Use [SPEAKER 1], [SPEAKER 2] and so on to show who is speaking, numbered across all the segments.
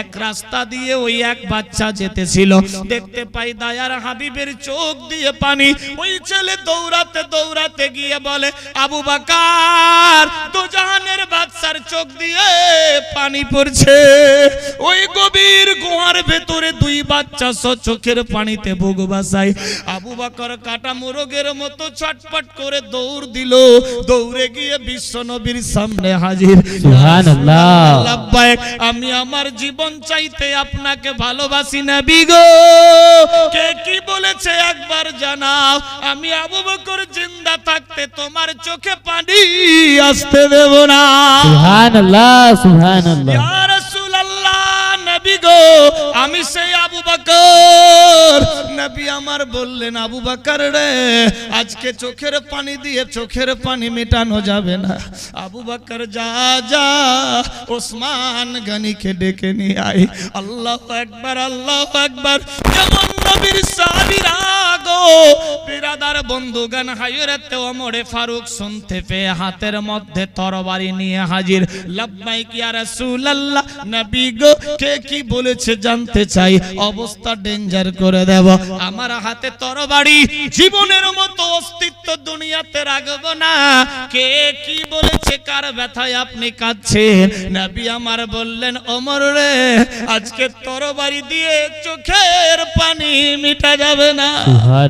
[SPEAKER 1] এক রাস্তা দিয়ে ওই এক বাচ্চা যেতেছিল। দেখতে পাই দায়ার হাবিবের চোখ দিয়ে পানি। ওই ছেলে দৌড়াতে দৌড়াতে গিয়ে বলে আবু বাকার দুজাহানের বাচ্চার চোখ দিয়ে পানি পড়ছে। ওই গভীর গুহার ভেতরে দুই বাচ্চা চোখের পানিতে বুক বাসাই আবু বাকর কাটা মোরগের মতো ছটপট করে দৌড় দিল। দৌড়ে গিয়ে বিশ্ব নবীর সামনে হাজির। আমি আমার জীবন চাইতে আপনাকে ভালোবাসি না বিগো কে কি বলেছে একবার জানাও। আমি আবু বকর জিন্দা থাকতে তোমার চোখে পানি আসতে দেব না।
[SPEAKER 2] সুবহানাল্লাহ সুবহানাল্লাহ।
[SPEAKER 1] আমি সেই আবু বাকর। নবী আমার বললেন, আবু বাকর রে, আজকে চোখের পানি দিয়ে চোখের পানি মেটানো যাবে না। আবু বাকর, যা যা, ওসমান গনিকে ডেকে নিয়ে আই আল্লাহু আকবার আল্লাহু আকবার। যেমন নবীর সাহাবীরা গো বিরাদার বন্ধুগান হায়রাতে ওমরে ফারুক শুনতে পেয়ে হাতের মধ্যে তরবারি নিয়ে হাজির। লাব্বাইক ইয়া রাসূলুল্লাহ, নবী গো, কে কি বলেছে জানতে চাই? অবস্থা ডেঞ্জার করে দেব। আমার হাতে তরবারি, জীবনের মতো অস্তিত্ব দুনিয়াতে রাখব না। কে কি বলেছে, কার ব্যথায় আপনি কাঁদছেন? নবী আমার বললেন, ওমর রে, আজকে তরবারি দিয়ে চোখের পানি মিটা যাবে না।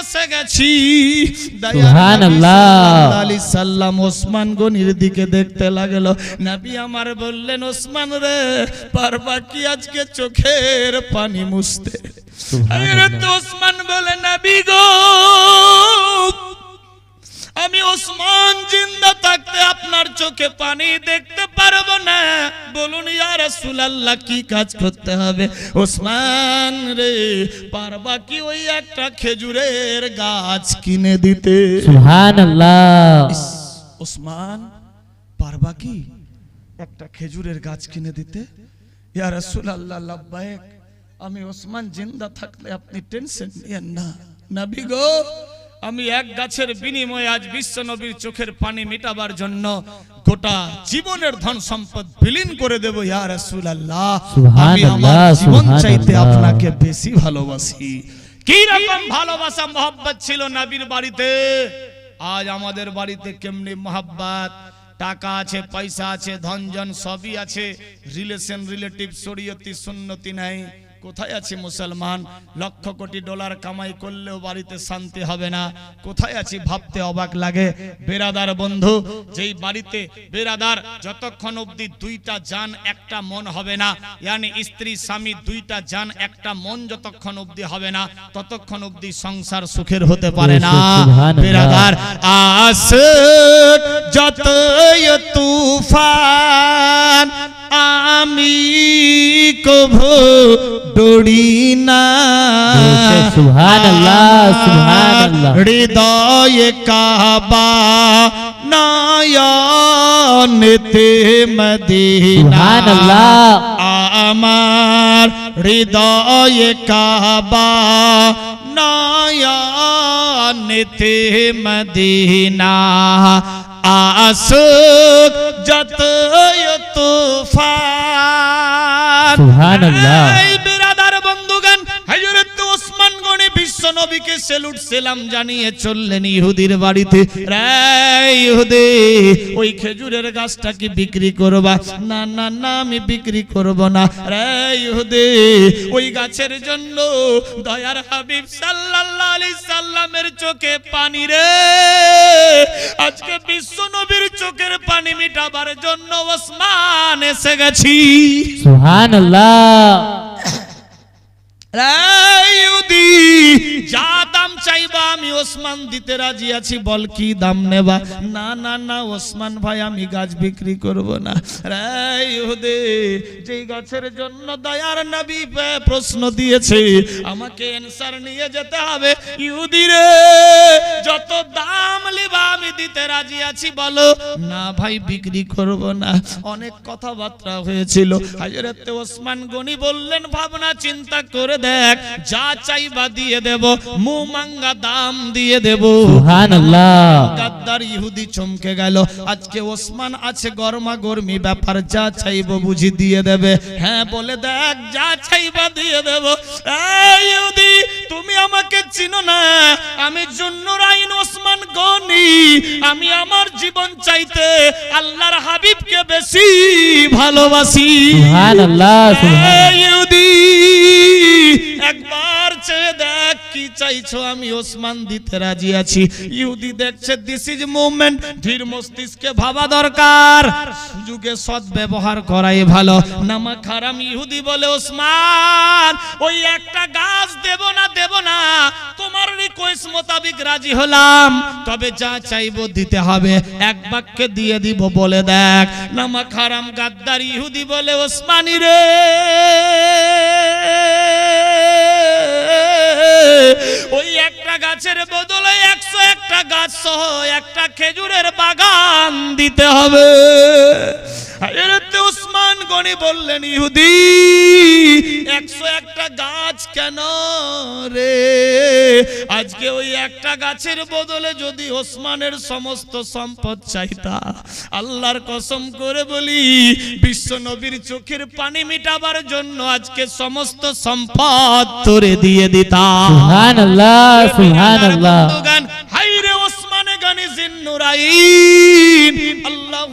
[SPEAKER 1] এসে গেছি। আলী সাল্লাম ওসমান গনির দিকে দেখতে লাগল। নাবি আমার বললেন ওসমান রে পারবা কি আজকে চোখের পানি মুছতে? ওসমান বলে নাবি গো আমি ওসমান জিন্দা থাকতে আপনার চোখে পানি দেখতে পারব না। বলুন ইয়া রাসূলুল্লাহ কি কাজ করতে হবে? ওসমান রে পারবা কি ওই একটা খেজুরের গাছ কিনে দিতে?
[SPEAKER 2] সুবহানাল্লাহ।
[SPEAKER 1] ওসমান পারবা কি একটা খেজুরের গাছ কিনে দিতে? ইয়া রাসূলুল্লাহ লাব্বাইক আমি ওসমান জিন্দা থাকলে আপনি টেনশন নিয়েন না। নবী গো আমি এক গাছের বিনিময়ে আজ বিশ্ব নবীর চোখের পানি মেটাবার জন্য গোটা জীবনের ধন সম্পদ বিলীন করে দেব ইয়া রাসূলুল্লাহ। আমি আমার
[SPEAKER 2] সুবহানাল্লাহ,
[SPEAKER 1] জীবন চাইতে আপনাকে বেশি ভালোবাসি। কি রকম ভালোবাসা মোহব্বত ছিল নবীর বাড়িতে? আজ আমাদের বাড়িতে কেমনি মোহাব্বত? টাকা আছে পয়সা আছে ধনজন সবই আছে। রিলেশন রিলেটিভ শরীয়তি সুন্নতি নাই। কোথায় আছে মুসলমান? লক্ষ কোটি ডলার কামাই করলেও বাড়িতে শান্তি হবে না। কোথায় আছি ভাবতে অবাক লাগে। বেরাদার বন্ধু যেই বাড়িতে বেরাদার যতক্ষণ অবধি দুইটা জান একটা মন হবে না। ইয়ানি স্ত্রী স্বামী দুইটা জান একটা মন যতক্ষণ অবধি হবে না ততক্ষণ অবধি সংসার সুখের হতে পারে না। বেরাদার আস। যতই তুফান আমি কভু ডরি না
[SPEAKER 2] সুবহানাল্লাহ, সুবহানাল্লাহ।
[SPEAKER 1] হৃদয়ে কাবা নয়নেতে মদিনা। আমার হৃদয়ে কাবা নয়নেতে মদিনা আসুক যত তুফান।
[SPEAKER 2] সুবহানাল্লাহ।
[SPEAKER 1] বিরাদার বন্ধুগান হযরত ওসমান গনি বিশ্ব নবীকে সেলুট সেলাম জানিয়ে চললেন ইহুদির বাড়িতে। রে ইহুদি ওই খেজুরের গাছটা কি বিক্রি করবা? না না না আমি বিক্রি করব না। রে ইহুদি ওই গাছের জন্য দয়ার হাবিব সাল্লাল্লাহু আলাইহি সাল্লামের চোখে পানি রে। মিটাবার জন্য ওসমান এসে গেছি।
[SPEAKER 2] সুবহানাল্লাহ।
[SPEAKER 1] যা দাম চাইবা আমি ওসমান দিতে রাজি আছি বল কি দাম নেবা? না না না ওসমান ভাই আমি গাছ বিক্রি করব না। রে ইহুদি যেই গাছের জন্য দয়ার নবী প্রশ্ন দিয়েছে আমাকে অ্যানসার নিয়ে যেতে হবে। ইহুদি রে যত দাম লিবা আমি দিতে রাজি আছি বলো। না ভাই বিক্রি করব না। অনেক কথাবার্তা হয়েছিল। হাজরতে ওসমান গনি বললেন ভাবনা চিন্তা করে দেখ। যা চাইবা দিয়ে দেব। মু মাঙ্গা দাম দিয়ে দেব।
[SPEAKER 2] সুবহানাল্লাহ।
[SPEAKER 1] গাদ্দার ইহুদি চমকে গেল। আজকে ওসমান আছে গরমা গরমি ব্যাপার। যা চাইব বুঝি দিয়ে দেবে। হ্যাঁ বলে দেখ যা চাইবা দিয়ে দেব। এই ইহুদি তুমি আমাকে চিনো না। আমি জুন্নুরাইন ওসমান গনি আমি আমার জীবন চাইতে আল্লাহর হাবিবকে বেশি ভালোবাসি। একবার চেয়ে দেখ কি চাইছো আমি ওসমান দিতে রাজি আছি। ইহুদি দেখছে দিস ইজ মুভমেন্ট ধীর মস্তিষ্কে ভাবা দরকার। সুযোগে সৎ ব্যবহার করাই ভালো। নামা খারাম ইহুদি বলে ওসমান ওই একটা গাছ দেব না দেব না তোমার রিকোয়েস্ট মোতাবিক রাজি হলাম। তবে যা চাইব দিতে হবে। এক বাক্যে দিয়ে দিব, বলে দেখ। নামা খারাম গাদ্দার ইহুদি বলে, ওসমানী রে, ওই একটা গাছের বদলে একশো একটা গাছ সহ একটা খেজুরের বাগান দিতে হবে। গনি বললেন ইহুদি একশো একটা গাছ কেন রে? আজকে ওই একটা গাছের বদলে যদি ওসমানের সমস্ত সম্পদ চাইতা। আল্লাহর কসম করে বলি বিশ্ব নবীর চোখের পানি মিটাবার জন্য আজকে সমস্ত সম্পদ তোরে দিয়ে দিতা
[SPEAKER 2] সুবহানাল্লাহ
[SPEAKER 1] হাইরে ওসমানে গানি জিন্নুরাইন।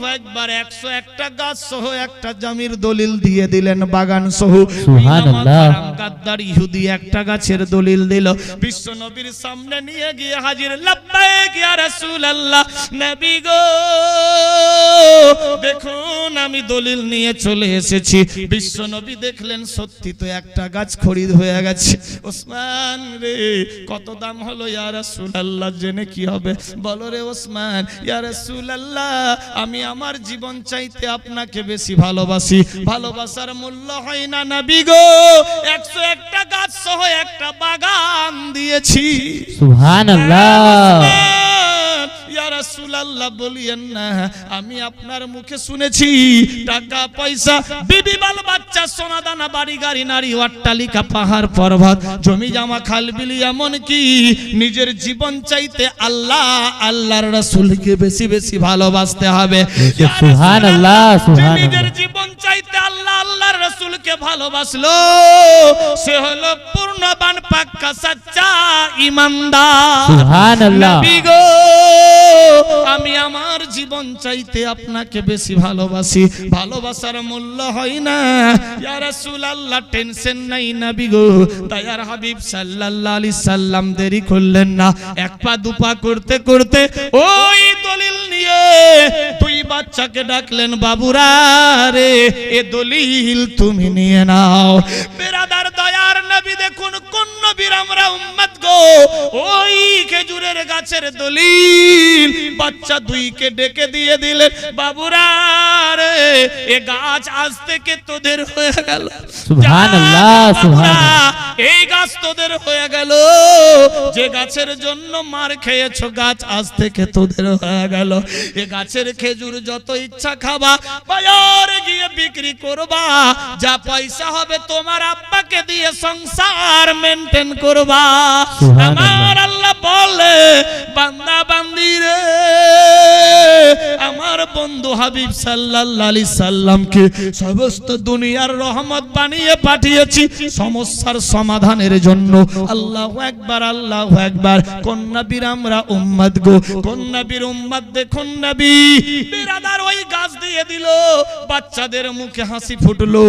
[SPEAKER 1] আল্লাহু আকবার 101টা গাছ সহ একটা জমির দলিল দিয়ে দিলেন বাগান সহ। গাদ্দার ইহুদি একটা গাছের দলিল দিল। বিশ্ব নবীর সামনে নিয়ে গিয়ে হাজির রাসূলুল্লাহ নবী গো দেখুন আমি দলিল নিয়ে চলে এসেছি। বিশ্ব নবী দেখলেন সত্যি তো একটা গাছ খরিদ হয়ে গেছে। ওসমান রে কত দাম হলো ইয়া রাসূলুল্লাহ জেনে কি হবে? বলো রে ওসমান ইয়া রাসূলুল্লাহ আমি আমার জীবন চাইতে আপনাকে বেশি ভালোবাসি। ভালোবাসার মূল্য হয় না নাবি গো। 101টা গাছ সহ একটা বাগান দিয়েছি।
[SPEAKER 2] সুবহানাল্লাহ।
[SPEAKER 1] রাসূলুল্লাহ বলিয়েন না আমি আপনার মুখে শুনেছি টাকা পয়সা বিবি বাল বাচ্চা সোনা দানা বাড়ি গাড়ি নারী অট্টালিকা পাহাড় পর্বত জমি জামা খাল বিলি এমন কি নিজের জীবন চাইতে আল্লাহ আল্লাহর রাসূলকে বেশি বেশি ভালোবাসতে হবে
[SPEAKER 2] সুবহানাল্লাহ, সুবহানাল্লাহ।
[SPEAKER 1] নিজের জীবন চাইতে আল্লাহ আল্লাহর রাসূলকে ভালোবাসলো সে হলো পূর্ণবান পাক্কা সাচ্চা ইমানদার
[SPEAKER 2] সুবহানাল্লাহ।
[SPEAKER 1] নবী গো চাইতে আপনাকে বেশি ভালোবাসি। ভালোবাসার মূল্য হয় না। ইয়া রাসূলুল্লাহ, টেনশন নাই নবী গো। দয়ার হাবিব সাল্লাল্লাহু আলাইহি সাল্লাম দেরি করলেন না। এক পা দুপা করতে করতে ওই দলিল নিয়ে দুই বাচ্চাকে ডাকলেন, বাবুরা রে, এ দলিল তুমি নিয়ে নাও। বেরাদার দয়ার নবী দেখুন নবীর আমরা উম্মত গো। ওই খেজুরের গাছের দলিল বাচ্চা দুইকে ডেকে দিয়ে দিলেন বাবুরা রে এ গাছ আজ থেকে তোদের হয়ে গেল।
[SPEAKER 2] সুবহানাল্লাহ, সুবহানাল্লাহ।
[SPEAKER 1] এই গাছ তোদের হয়ে গেল। যে গাছের জন্য মার খেয়েছো গাছ আজ থেকে তোদের হয়ে গেল। এ গাছের খেজুর যত ইচ্ছা খাবা বাজারে গিয়ে বিক্রি করবা। যা পয়সা হবে তোমার আব্বাকে দিয়ে সংসার মেনটেন করবা। আমার আল্লাহ বলে বান্দা বান্দি রে বন্ধু হাবিব সাল্লাল্লাহু সাল্লামকে সমস্ত দুনিয়ার রহমত বানিয়ে পাঠিয়েছি। সমস্যার সমাধানের জন্য। আল্লাহু একবার আল্লাহু একবার কোন নবীর আমরা উম্মত গো? কোন নবীর উম্মত দেখুন নবী? ওই গাছ দিয়ে দিল। বাচ্চাদের মুখে হাসি ফুটলো।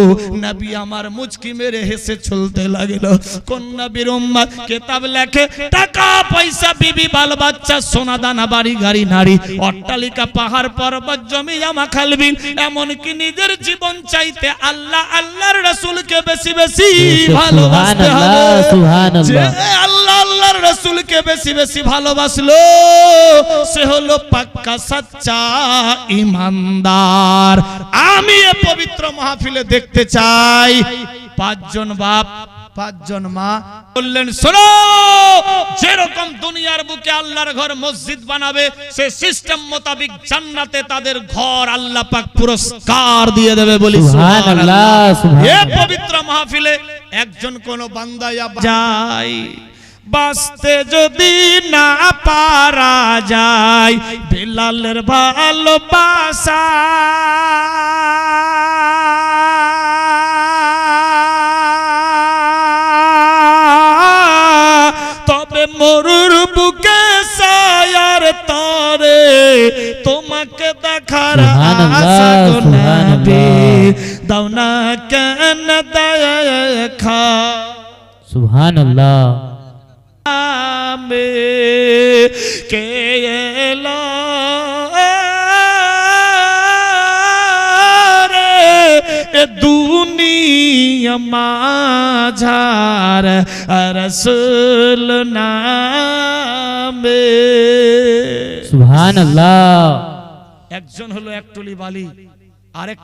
[SPEAKER 1] নবী আমার মুচকি মেরে হেসে চলতে লাগল। কোন নবীর উম্মত? কেতাব লেখে, টাকা, পয়সা, বিবি, বাল বাচ্চা, সোনা, দানা, বাড়ি, গাড়ি, নারী, অট্টালিকা, পাহাড়, পর্বত জমি জামা খালবিল এমনকি নিজের জীবন চাইতে আল্লাহ আল্লাহর রাসূলকে বেশি বেশি ভালোবাসতে হবে।
[SPEAKER 2] সুবহানাল্লাহ, সুবহানাল্লাহ।
[SPEAKER 1] আল্লাহ আল্লাহর রাসূলকে বেশি বেশি ভালোবাসলো সে হলো পাক্কা সাচ্চা ইমানদার। আমি এ পবিত্র মাহফিলে দেখতে চাই। পাঁচজন বাপ পাঁচজন মা বললেন শোনো যেরকম দুনিয়ার বুকে আল্লাহর ঘর মসজিদ বানাবে সে সিস্টেম মোতাবিক জান্নাতে তাদের ঘর আল্লাহ পাক পুরস্কার দিয়ে দেবে বলি
[SPEAKER 2] সুবহানাল্লাহ,
[SPEAKER 1] এ পবিত্র মাহফিলে একজন কোন বান্দা যায় বাঁচতে যদি না পারা যায় বেলালের ভালোবাসা। মরুর বুকে সায়ার তরে তোমাকে দেখার আশা গো নবী।
[SPEAKER 2] সুবহানাল্লাহ।
[SPEAKER 1] দাও না কেন দেখা
[SPEAKER 2] সুবহানাল্লাহ
[SPEAKER 1] মে কে এলো দুনিয়া মাঝার রসুল নামে
[SPEAKER 2] সুবহানাল্লাহ
[SPEAKER 1] একজন হলো একটলি বালি আরেক